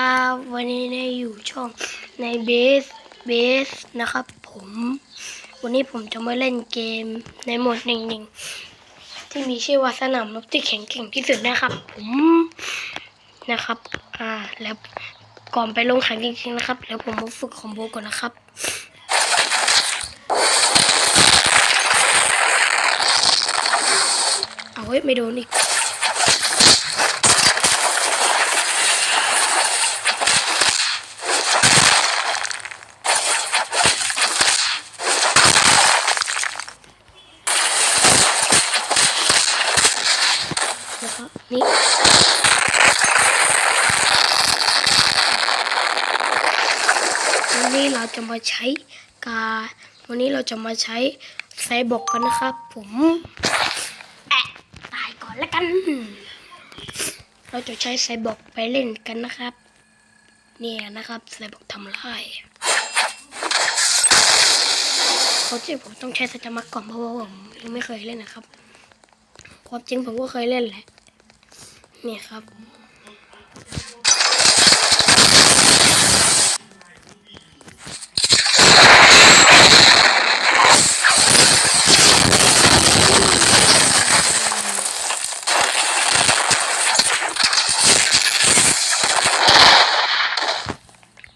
ครับวันนี้ได้อยู่ช่องในเบสเบสนะครับผม วันนี้ผมจะมาเล่นเกมในโหมดหนึ่งๆที่มีชื่อว่าสนามรบที่แข็งแกร่งที่สุดนะครับ ผมนะครับ อ่าแล้วก่อนไปลงแข่งจริงๆนะครับแล้วผมมาฝึกคอมโบก่อนนะครับเอาเฮ้ยไม่โดนอีก นี่วันนี้เราจะมาใช้กาวันนี้เราจะมาใช้ไซบอกกันนะครับ ผมแอะตายก่อนแล้วกัน เราจะใช้ไซบอกไปเล่นกันนะครับ เนี่ยนะครับไซบอกทำลายเขาจริงผมต้องใช้สจมักก่อนเพราะว่าผมยังไม่เคยเล่นนะครับความจริงผมก็เคยเล่นแหละ เนี่ยครับ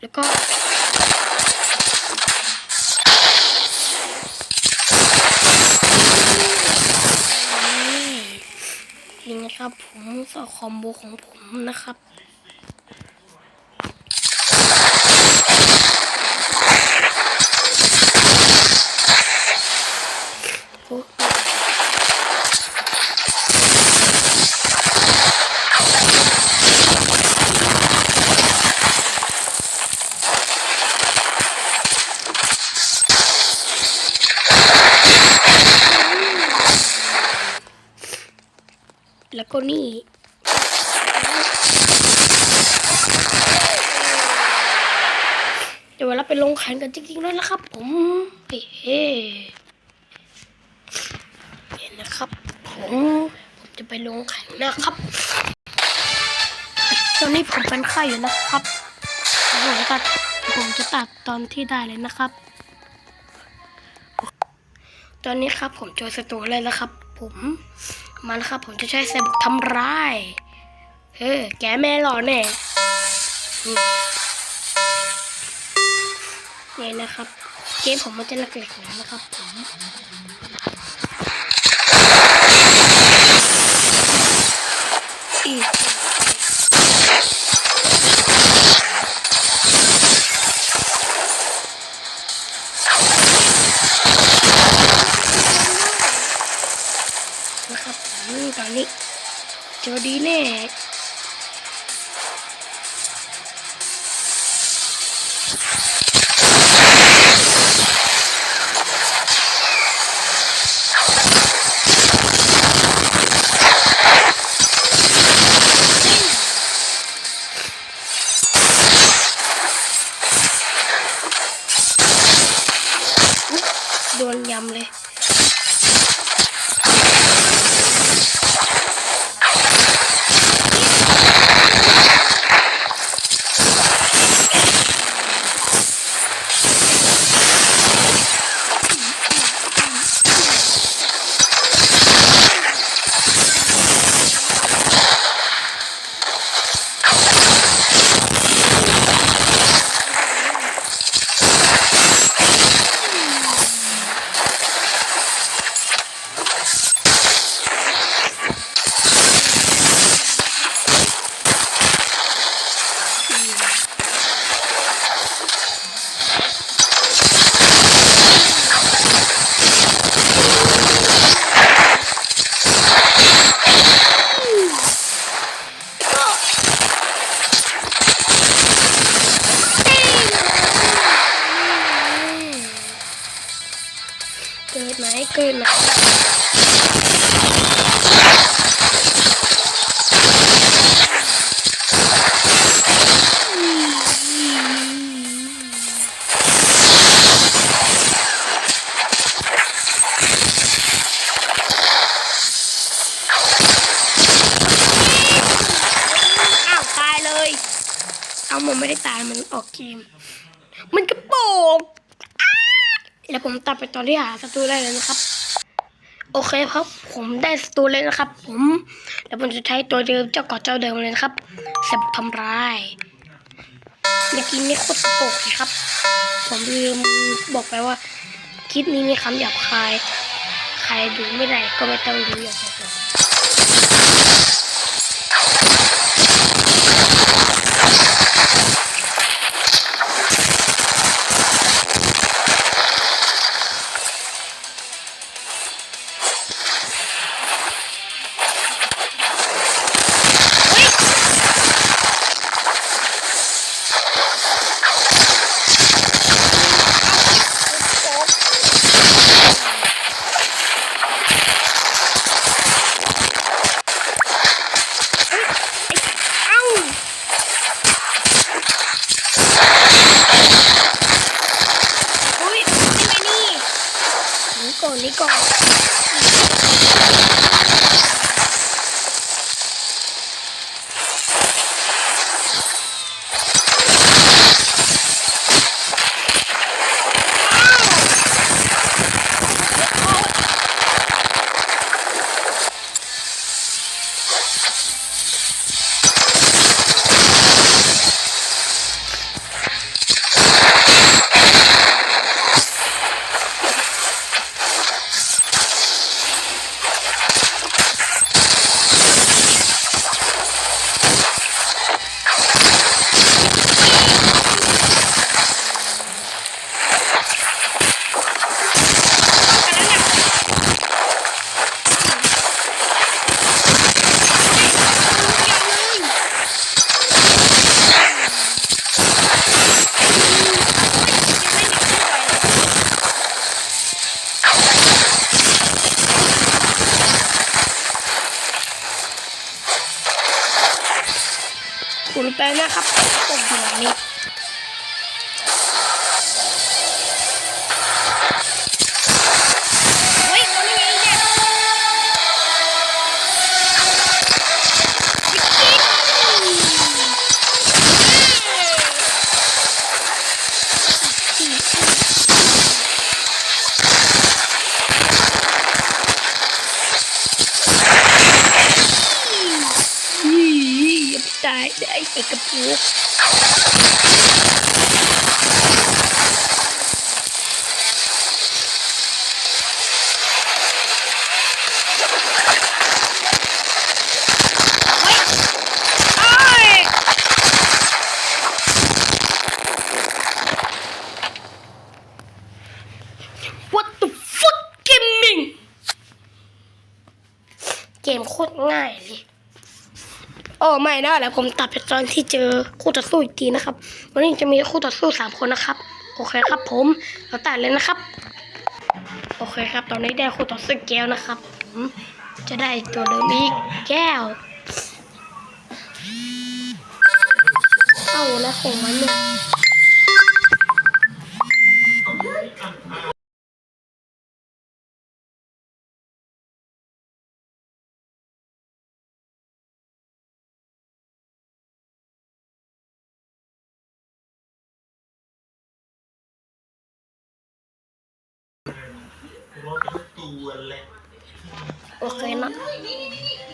แล้วก็นี่นี่นะ ครับผมสอคอมโบของผมนะครับ โอ้แล้วก็นี่ เดี๋ยวเว ลงแข่งกันจริงๆแล้วนะครับ ผมเฮ้เห็นนะครับ ผมผมจะไปลงแข่งนะครับ ตอนนี้ผมเป็นไข้อยู่นะครับผมตัดผมจะตัดตอนที่ได้เลยนะครับ ตอนนี้ครับผมเจอศัตรูเลยแล้วครับ ผมมาแล้วครับ ผมจะใช้ไซบุกทำร้ายเฮ้แกแม่หล่อแน่ อืมนี่นะครับ เกมผมมันจะหลักๆหน่อยนะครับผมอีกนะครับอืมตอนนี้เจอดีแน่ำเลย เกิดไหมเกิดไหมอ้าวตายเลยเอามันไม่ได้ตายมันออกเกม มันกระโปงอ้า แล้วผมตัดไปตอนที่หาศัตรูได้เลยนะครับ โอเคครับ ผมได้ศัตรูเลยนะครับ ผมแล้วผมจะใช้ตัวเดิมเจ้ากาะเจ้าเดิมเลยนะครับเสร็จทำร้ายเมื่อกี้นี่โคตรโปกเลยครับ ผมลืมบอกไปว่าคลิปนี้มีคำหยาบคาย ใครดูไม่ได้ก็ไม่ต้องดูอย่าบอกผายได้ไอ้กระปุก เอ้ย What the fuck gaming เกมโคตรง่ายเลย โอ้ไม่นะแล้วผมตัดไปตอนที่เจอคู่ต่อสู้อีกทีนะครับ วันนี้จะมีคู่ต่อสู้สามคนนะครับ โอเคครับผมเราตัดเลยนะครับ โอเคครับ ตอนนี้ได้คู่ต่อสู้แก้วนะครับผมจะได้ตัวเดิมอีกแก้วเอาแล้วของมันเนี่ย โอเคนะ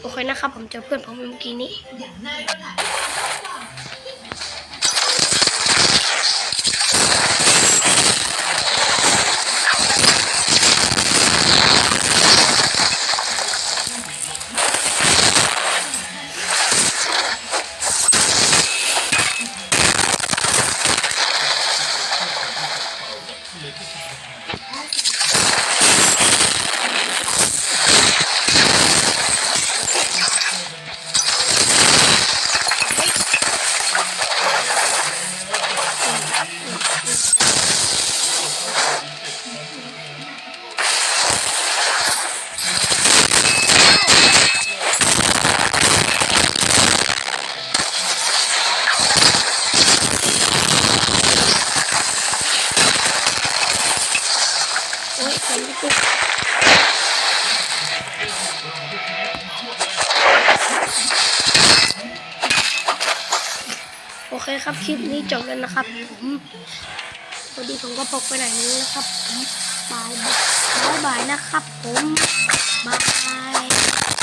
โอเคนะครับ ผมเจอเพื่อนผมเมื่อกี้นี้ โอเคครับ คลิปนี้จบแล้วนะครับผมพอดีผมก็พกไปไหนนี้นะครับบายบายบายนะครับผมบาย